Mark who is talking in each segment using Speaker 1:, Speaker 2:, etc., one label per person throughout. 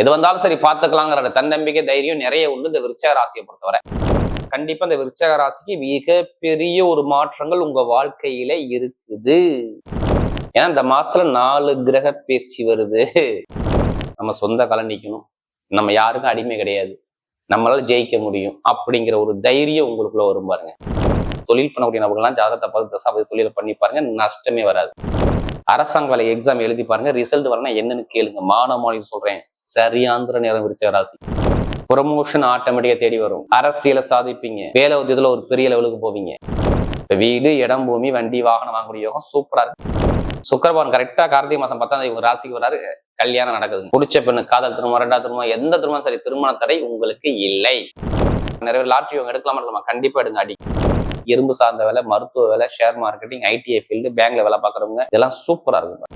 Speaker 1: எது வந்தாலும் சரி பார்த்துக்கலாங்கிற தன்னம்பிக்கை தைரியம் நிறைய உண்டு இந்த விருச்சக ராசியை பொறுத்தவரை. கண்டிப்பா இந்த விருச்சக ராசிக்கு மிகப்பெரிய ஒரு மாற்றங்கள் உங்க வாழ்க்கையில இருக்குது. ஏன்னா இந்த மாசத்துல நாலு கிரக பேச்சு வருது. நம்ம சொந்த கலை நிற்கணும் நம்ம யாருக்கும் அடிமை கிடையாது. நம்மளால ஜெயிக்க முடியும் அப்படிங்கிற ஒரு தைரியம் உங்களுக்குள்ள வரும் பாருங்க. தொழில் பண்ணக்கூடிய நபர்கள்லாம் ஜாதகத்தை பார்த்து தசாபதி தொழிலை பண்ணி பாருங்க நஷ்டமே வராது. அரசாங்க வேலை எக்ஸாம் எழுதி பாருங்க ரிசல்ட் வரணும் என்னன்னு கேளுங்க. மானமானி சொல்றேன். சரியாந்திர நேரம் விரிச்ச ராசி. ப்ரொமோஷன் ஆட்டோமேட்டிக்கா தேடி வரும். அரசியலை சாதிப்பீங்க. வேலை உத்தியத்துல ஒரு பெரிய லெவலுக்கு போவீங்க. வீடு இடம் பூமி வண்டி வாகனம் வாங்கக்கூடிய யோகம் சூப்பரா இருக்கு. சுக்கரபவன் கரெக்டா கார்த்திகை மாசம் பத்தாம் தேதி உங்க ராசிக்கு வராரு. கல்யாணம் நடக்குது பிடிச்ச பெண்ணு காதல் திருமணம் ரெண்டாவது திருமணம் எந்த திருமணம் சரி திருமண தடை உங்களுக்கு இல்லை. நிறைய பேர் லாட்ரி எடுக்கலாமா இருக்கலாமா கண்டிப்பா எடுங்க அடி. இரும்பு சார்ந்த வேலை மருத்துவ வேலை ஷேர் மார்க்கெட்டிங் ஐடிஐ ஃபீல்டு பேங்க்ல வேலை பார்க்குறவங்க இதெல்லாம் சூப்பரா இருக்கும்.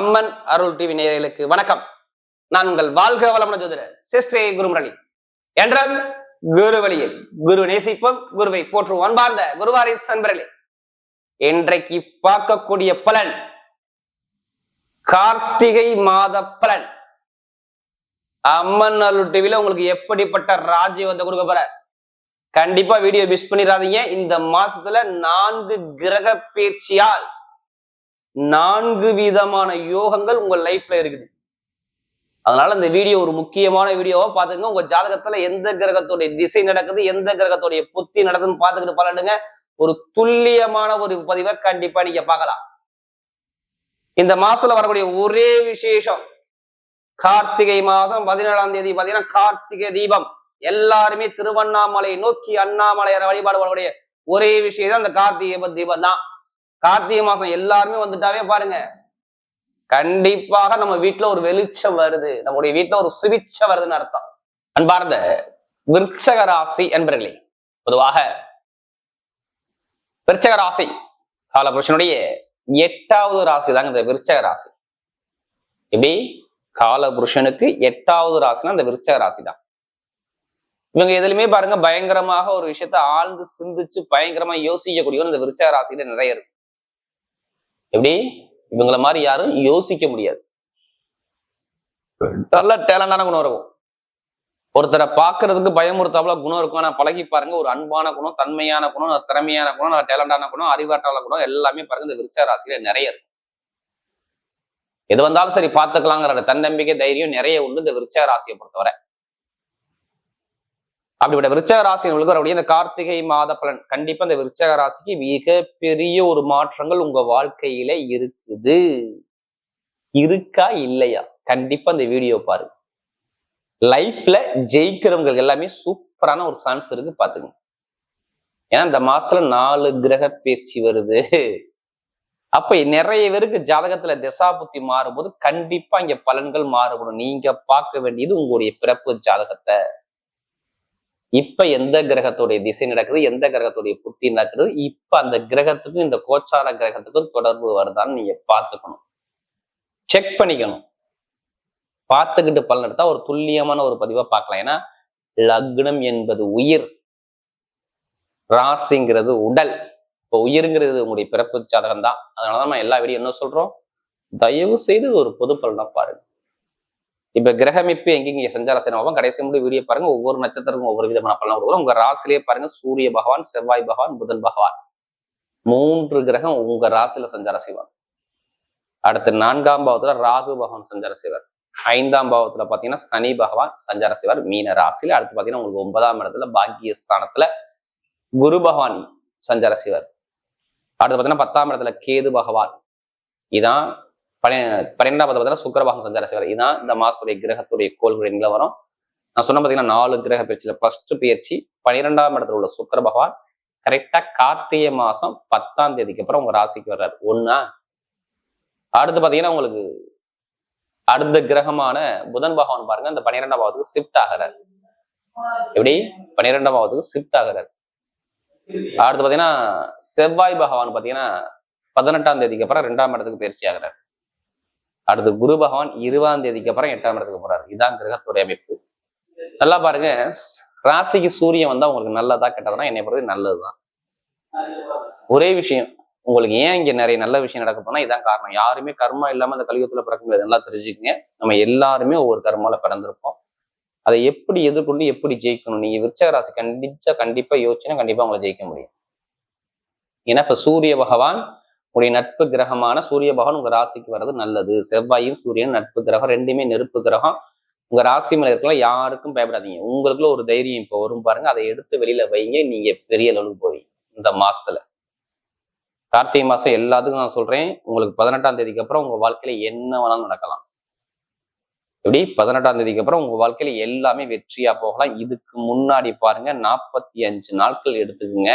Speaker 1: அம்மன் அருள் டிவி நேயர்களுக்கு வணக்கம். நான் உங்கள் வாழ்க வளமுடன் ஜோதிடர் சிஸ்டே குருமுரளி. என்ற குரு வழியில் குரு நேசிப்போம் குருவை போற்றும் அன்பார்ந்த குருவாரி சன்பர்களே இன்றைக்கு பார்க்கக்கூடிய பலன் கார்த்திகை மாத பலன். அம்மன் அருள் டிவில உங்களுக்கு எப்படிப்பட்ட ராஜ்யம் வந்து கொடுக்க போற கண்டிப்பா வீடியோ மிஸ் பண்ணிடாதீங்க இந்த மாசத்துல நான்கு கிரக பயிற்சியால் நான்கு விதமான யோகங்கள் உங்க லைஃப்ல இருக்குது. அதனால இந்த வீடியோ ஒரு முக்கியமான வீடியோவா பாத்துங்க உங்க ஜாதகத்துல எந்த கிரகத்துடைய திசை நடக்குது எந்த கிரகத்துடைய புத்தி நடக்குதுன்னு பாத்துக்கிட்டு பலனுங்க ஒரு துல்லியமான ஒரு பதிவை கண்டிப்பா நீங்க பார்க்கலாம். இந்த மாசத்துல வரக்கூடிய ஒரே விசேஷம் கார்த்திகை மாசம் பதினேழாம் தேதி பாத்தீங்கன்னா கார்த்திகை தீபம். எல்லாருமே திருவண்ணாமலை நோக்கி அண்ணாமலையார வழிபாடு வரக்கூடிய ஒரே விஷயம் தான் இந்த கார்த்திகை தீபம் தான். கார்த்திகை மாசம் எல்லாருமே வந்துட்டாவே பாருங்க. கண்டிப்பாக நம்ம வீட்டுல ஒரு வெளிச்சம் வருது. நம்முடைய வீட்டுல ஒரு சுவிச்சம் வருதுன்னு அர்த்தம். அன்பார்ந்த விருட்சக ராசி என்பர்களே பொதுவாக விருச்சக ராசி காலபுருஷனுடைய எட்டாவது ராசி தாங்க இந்த விருச்சக ராசி. எப்படி? காலபுருஷனுக்கு எட்டாவது ராசினா இந்த விருச்சக ராசி தான். இவங்க எதுலையுமே பாருங்க பயங்கரமாக ஒரு விஷயத்த ஆழ்ந்து சிந்திச்சு பயங்கரமா யோசிக்கக்கூடியவன் இந்த விருச்சக ராசியில நிறைய இருக்கு. எப்படி? இவங்கள மாதிரி யாரும் யோசிக்க முடியாது. நல்ல டேலண்டான குணம் இருக்கும். ஒருத்தரை பாக்குறதுக்கு பயமுறுத்தாப்புல குணம் இருக்கும். ஆனா பழகி பாருங்க ஒரு அன்பான குணம் தன்மையான குணம் திறமையான குணம் நல்ல டேலண்டான குணம் அறிவாற்றால குணம் எல்லாமே பாருங்க இந்த விருச்ச ராசியில நிறைய இருக்கும் எது வந்தாலும் சரி பார்த்துக்கலாங்கிற தன்னம்பிக்கை தைரியம் நிறைய உண்டு இந்த விருச்ச ராசியை பொறுத்தவரை. அப்படிப்பட்ட விருச்சக ராசினர்களுக்கு வரக்கூடிய இந்த கார்த்திகை மாத பலன். கண்டிப்பா இந்த விருச்சக ராசிக்கு மிக பெரிய ஒரு மாற்றங்கள் உங்க வாழ்க்கையில இருக்குது. இருக்கா இல்லையா? கண்டிப்பா இந்த வீடியோ பாருங்க. லைஃப்ல ஜெயிக்கிறவங்களுக்கு எல்லாமே சூப்பரான ஒரு சான்ஸ் இருக்கு பாத்துங்க ஏன்னா இந்த மாசத்துல நாலு கிரக பேச்சு வருது. அப்ப நிறைய பேருக்கு ஜாதகத்துல திசா புத்தி மாறும்போது கண்டிப்பா இங்க பலன்கள் மாறுபடும். நீங்க பார்க்க வேண்டியது உங்களுடைய பிறப்பு ஜாதகத்தை. இப்ப எந்த கிரகத்துடைய திசை நடக்குது எந்த கிரகத்துடைய புத்தி நடக்குது இப்ப அந்த கிரகத்துக்கும் இந்த கோச்சார கிரகத்துக்கும் தொடர்பு வருதான்னு நீங்க பாத்துக்கணும் செக் பண்ணிக்கணும். பார்த்துக்கிட்டு பலன் எடுத்தா ஒரு துல்லியமான ஒரு பதிவா பார்க்கலாம். ஏன்னா லக்னம் என்பது உயிர். ராசிங்கிறது உடல். இப்போ உயிருங்கிறது உங்களுடைய பிறப்பு ஜாதகம் தான் அதனாலதான் நம்ம எல்லா வீடியோ என்ன சொல்றோம்? தயவு செய்து ஒரு பொது பலனா பாருங்க. இப்ப கிரகமிப்பு எங்கெங்க சஞ்சார சேனமாவும் கடைசி முடி வீடியோ பாருங்க. ஒவ்வொரு நட்சத்திரக்கும் ஒவ்வொரு விதமான பலன் கொடுக்குறோம் உங்க ராசிலேயே பாருங்க. சூரிய பகவான் செவ்வாய் பகவான் புதன் பகவான். மூன்று கிரகம் உங்க ராசியில சஞ்சாரம் செய்வார் அடுத்து நான்காம் பாவத்துல ராகு பகவான் சஞ்சார செய்வார். ஐந்தாம் பாவத்துல பாத்தீங்கன்னா சனி பகவான் சஞ்சார செய்வார். மீன ராசியில அடுத்து பாத்தீங்கன்னா உங்களுக்கு ஒன்பதாம் இடத்துல பாக்கியஸ்தானத்துல குரு பகவான் சஞ்சார செய்வார். அடுத்து பாத்தீங்கன்னா பத்தாம் இடத்துல கேது பகவான். இதான் பனி பன்னிரெண்டாம் பார்த்தீங்கன்னா சுக்கர சஞ்சார செய்வார் இதுதான் இந்த மாசத்துடைய கிரகத்துடைய கோள்களுடைய நிலவரம். நான் சொன்ன பாத்தீங்கன்னா நாலு கிரக பயிற்சியில ஃபர்ஸ்ட் பயிற்சி பன்னிரெண்டாம் இடத்துல உள்ள சுக்கர பகவான் கரெக்டா கார்த்திகை மாசம் பத்தாம் தேதிக்கு அப்புறம் உங்க ராசிக்கு வர்றாரு. ஒண்ணா? அடுத்து பாத்தீங்கன்னா உங்களுக்கு அடுத்த கிரகமான புதன் பகவான் பாருங்க இந்த பன்னிரெண்டாம் பாவத்துக்கு ஷிஃப்ட் ஆகிறார். எப்படி? பன்னிரெண்டாம் பாவத்துக்கு ஷிஃப்ட் ஆகிறார். அடுத்து பாத்தீங்கன்னா செவ்வாய் பகவான் பாத்தீங்கன்னா பதினெட்டாம் தேதிக்கு அப்புறம் ரெண்டாம் இடத்துக்கு பயிற்சி ஆகிறார். அடுத்து குரு பகவான் இருபதாம் தேதிக்கு அப்புறம் எட்டாம் இடத்துக்கு போறாரு. இதான் கிரகத்துறை அமைப்பு. நல்லா பாருங்க ராசிக்கு சூரியன் வந்தா உங்களுக்கு நல்லதா கெட்டதுன்னா என்னை பொறுத்து நல்லதுதான். ஒரே விஷயம் உங்களுக்கு ஏன் இங்க நிறைய நல்ல விஷயம் நடக்க போனா இதான் காரணம். யாருமே கர்மா இல்லாம அந்த கலியுகத்துல பிறக்க முடியாது நல்லா தெரிஞ்சுக்கங்க. நம்ம எல்லாருமே ஒவ்வொரு கர்மால பிறந்திருப்போம். அதை எப்படி எதிர்கொண்டு எப்படி ஜெயிக்கணும்? நீங்க விருச்சக ராசி கண்டிச்சா கண்டிப்பா யோசிச்சுன்னா கண்டிப்பா உங்களை ஜெயிக்க முடியும். ஏன்னா இப்ப சூரிய பகவான் உங்களுடைய நட்பு கிரகமான சூரிய பகவான் உங்க ராசிக்கு வர்றது நல்லது. செவ்வாயும் சூரியன் நட்பு கிரகம் ரெண்டுமே நெருப்பு கிரகம். உங்க ராசி மேல இருக்கலாம் யாருக்கும் பயப்படாதீங்க. உங்களுக்குள்ள ஒரு தைரியம் இப்போ வரும் பாருங்க. அதை எடுத்து வெளியில வைங்க. நீங்க பெரிய அளவுக்கு போவீங்க. இந்த மாசத்துல. கார்த்திகை மாசம் எல்லாத்துக்கும் நான் சொல்றேன். உங்களுக்கு பதினெட்டாம் தேதிக்கு அப்புறம் உங்க வாழ்க்கையில என்ன வேணாலும் நடக்கலாம். எப்படி? பதினெட்டாம் தேதிக்கு அப்புறம் உங்க வாழ்க்கையில எல்லாமே வெற்றியா போகலாம். இதுக்கு முன்னாடி பாருங்க நாற்பத்தி அஞ்சு நாட்கள் எடுத்துக்குங்க.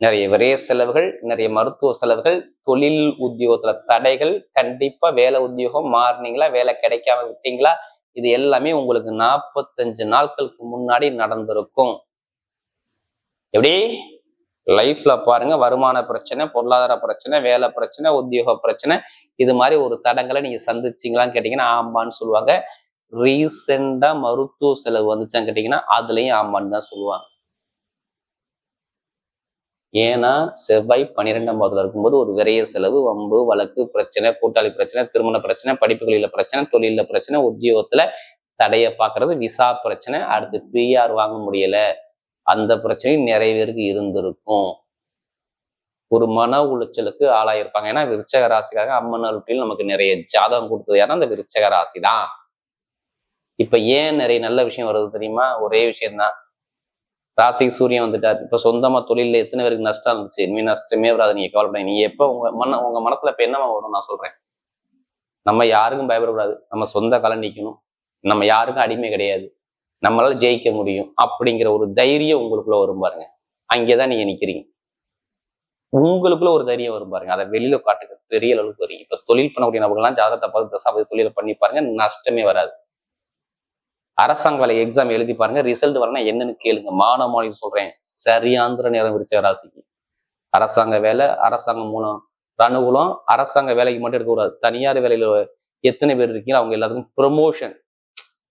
Speaker 1: நிறைய விரைய செலவுகள் நிறைய மருத்துவ செலவுகள் தொழில் உத்தியோகத்துல தடைகள் கண்டிப்பா வேலை உத்தியோகம் மாறினீங்களா வேலை கிடைக்காம விட்டீங்களா இது எல்லாமே உங்களுக்கு நாற்பத்தஞ்சு நாட்களுக்கு முன்னாடி நடந்திருக்கும். எப்படி? லைஃப்ல பாருங்க வருமான பிரச்சனை பொருளாதார பிரச்சனை வேலை பிரச்சனை உத்தியோக பிரச்சனை இது மாதிரி ஒரு தடங்களை நீங்க சந்திச்சீங்களான்னு கேட்டீங்கன்னா ஆமான்னு சொல்லுவாங்க. ரீசெண்டா மருத்துவ செலவு வந்துச்சான்னு கேட்டீங்கன்னா அதுலயும் ஆமான்னு தான் சொல்லுவாங்க. ஏன்னா செவ்வாய் பன்னிரெண்டாம் பாவத்துல இருக்கும்போது ஒரு விரைய செலவு வம்பு வழக்கு பிரச்சனை கூட்டாளி பிரச்சனை திருமண பிரச்சனை படிப்புகளில பிரச்சனை தொழில பிரச்சனை உத்தியோகத்துல தடைய பார்க்கறது விசா பிரச்சனை அடுத்து பிஆர் வாங்க முடியல. அந்த பிரச்சனையும் நிறைய பேருக்கு இருந்திருக்கும். ஒரு மன உளைச்சலுக்கு ஆளாயிருப்பாங்க ஏன்னா விருச்சக ராசிக்காக அம்மன் அருட்டில் நமக்கு நிறைய ஜாதகம் கொடுத்தது. ஏன்னா அந்த விருச்சக ராசி தான் இப்ப ஏன் நிறைய நல்ல விஷயம் வருது தெரியுமா? ஒரே விஷயம்தான். ராசிக்கு சூரியன் வந்துட்டார். இப்ப சொந்தமா தொழில எத்தனை பேருக்கு நஷ்டம் இருந்துச்சு? இனிமே நஷ்டமே வராது. நீங்க கவலைப்படாது நீங்க எப்போ உங்க மன உங்க மனசுல இப்ப என்னமா வரும் நான் சொல்றேன். நம்ம யாருக்கும் பயப்படக்கூடாது. நம்ம சொந்த கலை நிக்கணும். நம்ம யாருக்கும் அடிமை கிடையாது. நம்மளால ஜெயிக்க முடியும். அப்படிங்கிற ஒரு தைரியம் உங்களுக்குள்ள வரும் பாருங்க. அங்கேதான் நீங்க நிக்கிறீங்க. உங்களுக்குள்ள ஒரு தைரியம் வரும் பாருங்க. அதை வெளியில காட்டுக்கு பெரிய அளவுக்கு வரீங்க இப்ப தொழில் பண்ணக்கூடிய நபர்கள்லாம் ஜாதகத்தை பார்த்து தசாபதி தொழிலை பண்ணி பாருங்க. நஷ்டமே வராது. அரசாங்க வேலை எக்ஸாம் எழுதி பாருங்க ரிசல்ட் வரணும் என்னன்னு கேளுங்க. மாணவ மாணவி சொல்றேன் சரியாந்திர நேரம் விருச்ச ராசிக்கு. அரசாங்க வேலை அரசாங்கம் மூலம் அனுகூலம் அரசாங்க வேலைக்கு மட்டும் எடுக்கக்கூடாது தனியார் வேலையில எத்தனை பேர் இருக்கீங்களோ அவங்க எல்லாத்துக்கும் ப்ரொமோஷன்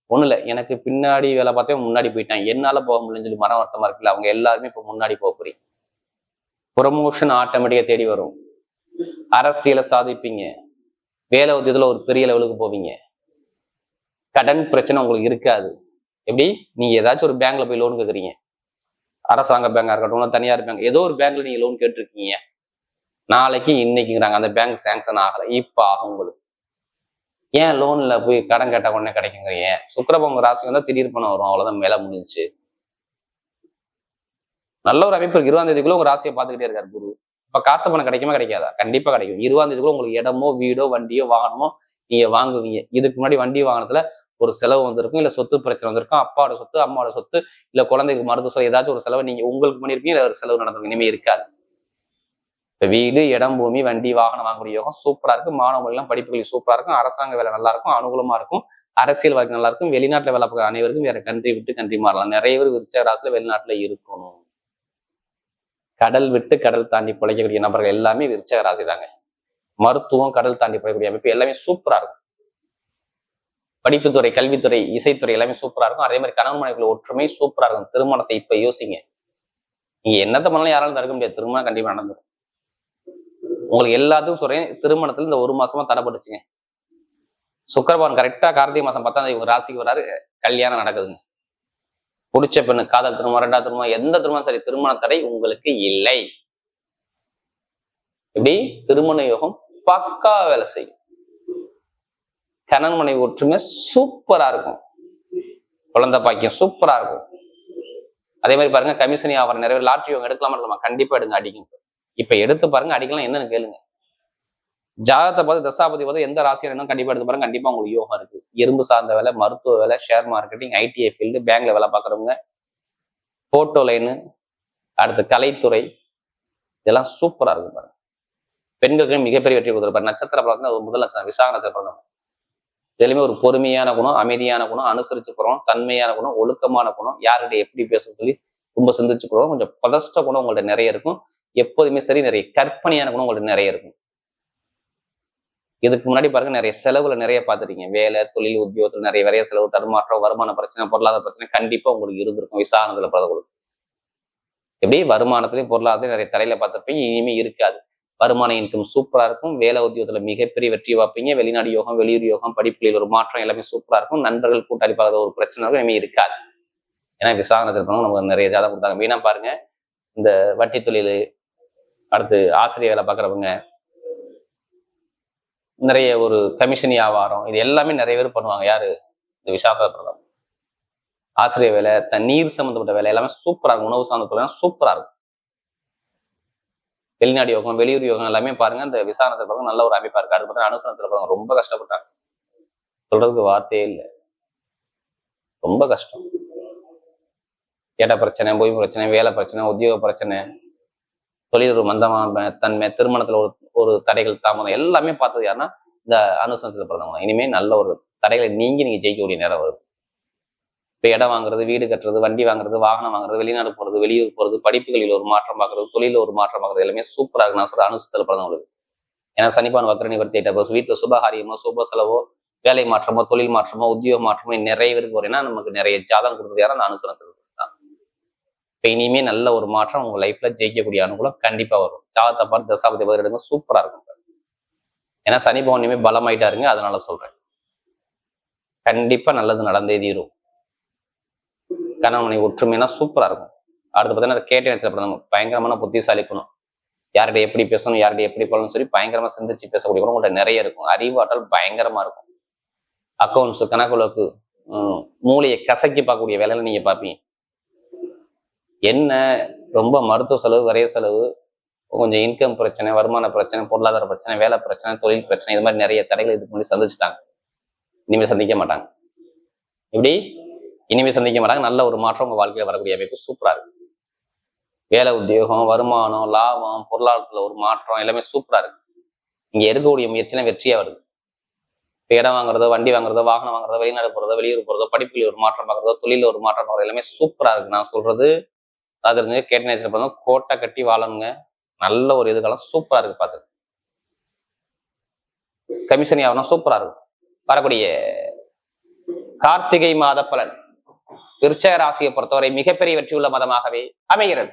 Speaker 1: ஒன்றும் இல்லை எனக்கு பின்னாடி வேலை பார்த்தே முன்னாடி போயிட்டேன். என்னால போக முடியலன்னு சொல்லி மன வருத்தமா இருக்குல்ல அவங்க எல்லாருமே இப்ப முன்னாடி போக போறீங்க. ப்ரொமோஷன் ஆட்டோமேட்டிக்கா தேடி வரும். அரசியலை சாதிப்பீங்க. வேலை உத்தியத்துல ஒரு பெரிய லெவலுக்கு போவீங்க. கடன் பிரச்சனை உங்களுக்கு இருக்காது. எப்படி? நீங்க ஏதாச்சும் ஒரு பேங்க்ல போய் லோன் கேக்குறீங்க. அரசாங்க பேங்கா இருக்கட்டும் தனியார் பேங்க் ஏதோ ஒரு பேங்க்ல நீங்க லோன் கேட்டிருக்கீங்க. நாளைக்கு இன்னைக்குங்கிறாங்க. அந்த பேங்க் சேங்ஷன் ஆகல. இப்ப ஆகும் உங்களுக்கு ஏன் லோன்ல போய் கடன் கேட்ட உடனே கிடைக்குங்கிறீங்க? சுக்கரபங்க ராசி வந்தால் திடீர் பணம் வரும். அவ்வளவுதான் மேல முடிஞ்சுச்சு. நல்ல ஒரு அமைப்பு இருக்கு. இருபதாம் தேதிக்குள்ள உங்க ராசியை பார்த்துக்கிட்டே இருக்காரு குரு. இப்ப காசு பணம் கிடைக்குமா கிடைக்காதா? கண்டிப்பா கிடைக்கும். இருபதாம் தேதிக்குள்ள உங்களுக்கு இடமோ வீடோ வண்டியோ வாகனமோ நீங்க வாங்குவீங்க. இதுக்கு முன்னாடி வண்டி வாகனத்துல ஒரு செலவு வந்திருக்கும் இல்ல சொத்து பிரச்சனை வந்திருக்கும் அப்பாவோட சொத்து அம்மாவோட சொத்து இல்ல குழந்தைக்கு மருத்துவ செலவு ஏதாச்சும் ஒரு செலவு நீங்க உங்களுக்கு பண்ணியிருப்பீங்க இல்லை ஒரு செலவு நடந்திருக்கும் இனிமேல் இருக்காது. இப்ப வீடு இடம் பூமி வண்டி வாகனம் வாங்கக்கூடிய யோகம் சூப்பரா இருக்கும் மாணவர்கள் எல்லாம் படிப்புகள் சூப்பரா இருக்கும். அரசாங்க வேலை நல்லா இருக்கும் அனுகூலமா இருக்கும். அரசியல் வாழ்க்கை நல்லா இருக்கும். வெளிநாட்டுல வேலை பார்க்குற அனைவருக்கும் வேற கண்ட்ரி விட்டு கண்ட்ரி மாறலாம். நிறைய பேர் விருச்ச ராசியில் வெளிநாட்டுல இருக்கணும். கடல் விட்டு கடல் தாண்டி பிழைக்கக்கூடிய நபர்கள் எல்லாமே விருச்சக ராசி தாங்க மருத்துவம் கடல் தாண்டி பிழைக்கக்கூடிய அமைப்பு எல்லாமே சூப்பரா இருக்கும். படிப்புத்துறை கல்வித்துறை இசைத்துறை எல்லாமே சூப்பரா இருக்கும். அதே மாதிரி கணவன் மனைவிக்குள்ள ஒற்றுமை சூப்பரா இருக்கும். திருமணத்தை இப்ப யோசிங்க. நீங்க என்னத்த பண்ணாலும் யாராலும் தடுக்க முடியாது. திருமணம் கண்டிப்பா நடந்துடும் உங்களுக்கு எல்லாத்துக்கும் சொல்றேன். திருமணத்துல இந்த ஒரு மாசமா தடைப்பட்டுச்சுங்க சுக்கரபவன் கரெக்டா கார்த்திகை மாசம் பத்தாம் தேதி ராசிக்கு வராரு. கல்யாணம் நடக்குதுங்க. பிடிச்ச பெண்ணு காதல் திருமணம் ரெண்டா திருமணம் எந்த திருமணம் சரி திருமண தடை உங்களுக்கு இல்லை. இப்படி திருமண யோகம் பக்கா வேலை செய்யும். கணவன் மனைவி ஒற்றுமை சூப்பரா இருக்கும். குழந்தை பாக்கியம் சூப்பரா இருக்கும். அதே மாதிரி பாருங்க கமிஷனி ஆவர நிறைய பேர் லாட்ரி இவங்க எடுக்கலாமா எடுக்கலாமா கண்டிப்பா எடுங்க அடிக்கும் இப்ப எடுத்து பாருங்க அடிக்கலாம் என்னன்னு கேளுங்க. ஜாதகத்தை பார்த்து தசாபதி பார்த்து எந்த ராசியா வேணும் கண்டிப்பா எடுத்து பாருங்க. கண்டிப்பா உங்களுக்கு யோகம் இருக்கு. எறும்பு சார்ந்த வேலை மருத்துவ வேலை ஷேர் மார்க்கெட்டிங் ஐடிஐ ஃபீல்டு பேங்க்ல வேலை பார்க்குறவங்க போட்டோ லைனு அடுத்து கலைத்துறை இதெல்லாம் சூப்பரா இருக்கும் பாருங்க. பெண்களுக்கு மிகப்பெரிய வெற்றி கொடுத்துருப்பாரு. நட்சத்திர பலத்துல ஒரு முதல் நட்சத்திரம். விசாக நட்சத்திரம் இதுலையுமே ஒரு பொறுமையான குணம் அமைதியான குணம் அனுசரிச்சு போகிறோம் தன்மையான குணம் ஒழுக்கமான குணம். யார்கிட்ட எப்படி பேசணும்னு சொல்லி ரொம்ப சிந்திச்சு கொஞ்சம் பதஷ்ட குணம் உங்கள்ட்ட நிறைய இருக்கும். எப்போதுமே சரி நிறைய கற்பனையான குணம் உங்கள்ட்ட நிறைய இருக்கும். இதுக்கு முன்னாடி பாருங்க நிறைய செலவுல நிறைய பார்த்துட்டீங்க. வேலை தொழில் உத்தியோகத்துல நிறைய நிறைய செலவு தடுமாற்றம் வருமான பிரச்சனை பொருளாதார பிரச்சனை கண்டிப்பா உங்களுக்கு இருந்திருக்கும். விசாரணத்துல பிறகு எப்படி? வருமானத்திலையும் பொருளாதாரத்திலையும் நிறைய தரையில பார்த்துருப்பீங்க. இனிமே இருக்காது. வருமான இன்கம் சூப்பரா இருக்கும். வேலை உத்தியோகத்துல மிகப்பெரிய வெற்றி பார்ப்பீங்க. வெளிநாடு யோகம் வெளியூர் யோகம் படிப்புகளில் ஒரு மாற்றம் எல்லாமே சூப்பரா இருக்கும். நண்பர்கள் கூட்டாளி பார்க்காத ஒரு பிரச்சனை இருக்கும் இனிமே இருக்காது. ஏன்னா விசாகனத்தில் இருப்பவங்க நமக்கு நிறைய ஜாதகம் கொடுத்தாங்க. மெயினா பாருங்க. இந்த வட்டி தொழில் அடுத்து ஆசிரியர் வேலை பார்க்குறவங்க நிறைய ஒரு கமிஷன் வியாபாரம் இது எல்லாமே நிறைய பேர் பண்ணுவாங்க. யாரு? இந்த விசாகத்தில் ஆசிரியர் வேலை தண்ணீர் சம்மந்தப்பட்ட வேலை எல்லாமே சூப்பரா இருக்கும். உணவு சார்ந்த சூப்பரா இருக்கும். வெளிநாடு யோகம் வெளியூர் யோகம் எல்லாமே பாருங்க. அந்த விசாரணத்தில் பாருங்க நல்ல ஒரு அமைப்பா இருக்கு. அடுத்து பார்த்தா அனுசரணத்தில் பாருங்க ரொம்ப கஷ்டப்பட்டாங்க. சொல்றதுக்கு வார்த்தையே இல்லை. ரொம்ப கஷ்டம். இட பிரச்சனை பொய் பிரச்சனை வேலை பிரச்சனை உத்தியோக பிரச்சனை தொழில் ஒரு மந்தமான தன்மை திருமணத்துல ஒரு ஒரு தடைகள் தாமதம் எல்லாமே பார்த்தது யாருன்னா இந்த அனுசரணத்தில் பிறந்தவங்க இனிமேல் நல்ல ஒரு தடைகளை நீங்கி நீங்க ஜெயிக்கக்கூடிய நேரம் வரும் இப்போ இடம் வாங்குறது வீடு கட்டுறது வண்டி வாங்குறது வாகனம் வாங்குறது வெளிநாடு போறது வெளியூர் போறது படிப்புகளில் ஒரு மாற்றம் பார்க்கறது தொழில ஒரு மாற்றம் பார்க்கறது எல்லாமே சூப்பராக இருக்குன்னு நான் சொல்ற அனுசத்தில் பிறந்தவங்களுக்கு ஏன்னா சனிப்பான் வக்கர நிவர்த்தி ஆயிட்ட வீட்டில் சுபகாரியமோ சுப செலவோ வேலை மாற்றமோ தொழில் மாற்றமோ உத்தியோக மாற்றமோ நிறைய பேருக்கு வரேன்னா நமக்கு நிறைய ஜாதகம் கொடுத்தது யாரும் நான் அனுசரணத்தில் தான். இப்போ இனிமே நல்ல ஒரு மாற்றம் உங்க லைஃப்பில் ஜெயிக்கக்கூடிய அனுகூலம் கண்டிப்பா வரும். ஜாதகத்தை பார்த்து தசாபதி பதில் எடுங்க சூப்பரா இருக்கும். ஏன்னா சனி பவன் இனிமேல் பலமாயிட்டாருங்க அதனால சொல்றேன். கண்டிப்பா நல்லது நடந்தே தீரும். கணவன் மனைவி ஒற்றுமைனா சூப்பரா இருக்கும். அடுத்து பார்த்தீங்கன்னா அதை கேட்ட நேரத்தில் பயங்கரமான புத்திசாலி குணம். யார்கிட்ட எப்படி பேசணும் யார்கிட்ட எப்படி போகணும்னு சொல்லி பயங்கரமா சிந்திச்சு பேசக்கூடிய குணம் உங்கள்ட்ட நிறைய இருக்கும். அறிவாற்றல் பயங்கரமா இருக்கும். அக்கௌண்ட்ஸ் கணக்குலக்கு மூளையை கசக்கி பார்க்கக்கூடிய வேலையில நீங்க பார்ப்பீங்க. என்ன? ரொம்ப மருத்துவ செலவு வரைய செலவு கொஞ்சம் இன்கம் பிரச்சனை வருமான பிரச்சனை பொருளாதார பிரச்சனை வேலை பிரச்சனை தொழில் பிரச்சனை இது மாதிரி நிறைய தடைகள் இதுக்கு முன்னாடி சந்திச்சிட்டாங்க. இனிமேல் சந்திக்க மாட்டாங்க. இப்படி இனிமே சந்திக்க மாட்டாங்க. நல்ல ஒரு மாற்றம் உங்கள் வாழ்க்கையில் வரக்கூடிய அமைப்பு. சூப்பரா இருக்கு. வேலை உத்தியோகம் வருமானம் லாபம் பொருளாதாரத்துல ஒரு மாற்றம் எல்லாமே சூப்பரா இருக்கு. இங்க எடுக்கக்கூடிய முயற்சினா வெற்றியா வருது. இப்போ இடம் வாங்குறதோ வண்டி வாங்குறதோ வாகனம் வாங்குறதோ வெளிநாடு போறதோ வெளியூர் போறதோ படிப்பில் ஒரு மாற்றம் பார்க்குறதோ தொழிலில் ஒரு மாற்றம் பார்க்குறது எல்லாமே சூப்பரா இருக்கு. நான் சொல்றது அது தெரிஞ்சு கேட்ட நேரத்தில் கோட்டை கட்டி வாழணுங்க. நல்ல ஒரு இதுக்கெல்லாம் சூப்பரா இருக்கு பார்த்து கமிஷன் யாருன்னா சூப்பரா இருக்கும் வரக்கூடிய கார்த்திகை மாத பலன். விருச்சக ராசியை பொறுத்தவரை மிகப்பெரிய வெற்றியுள்ள மதமாகவே அமைகிறது.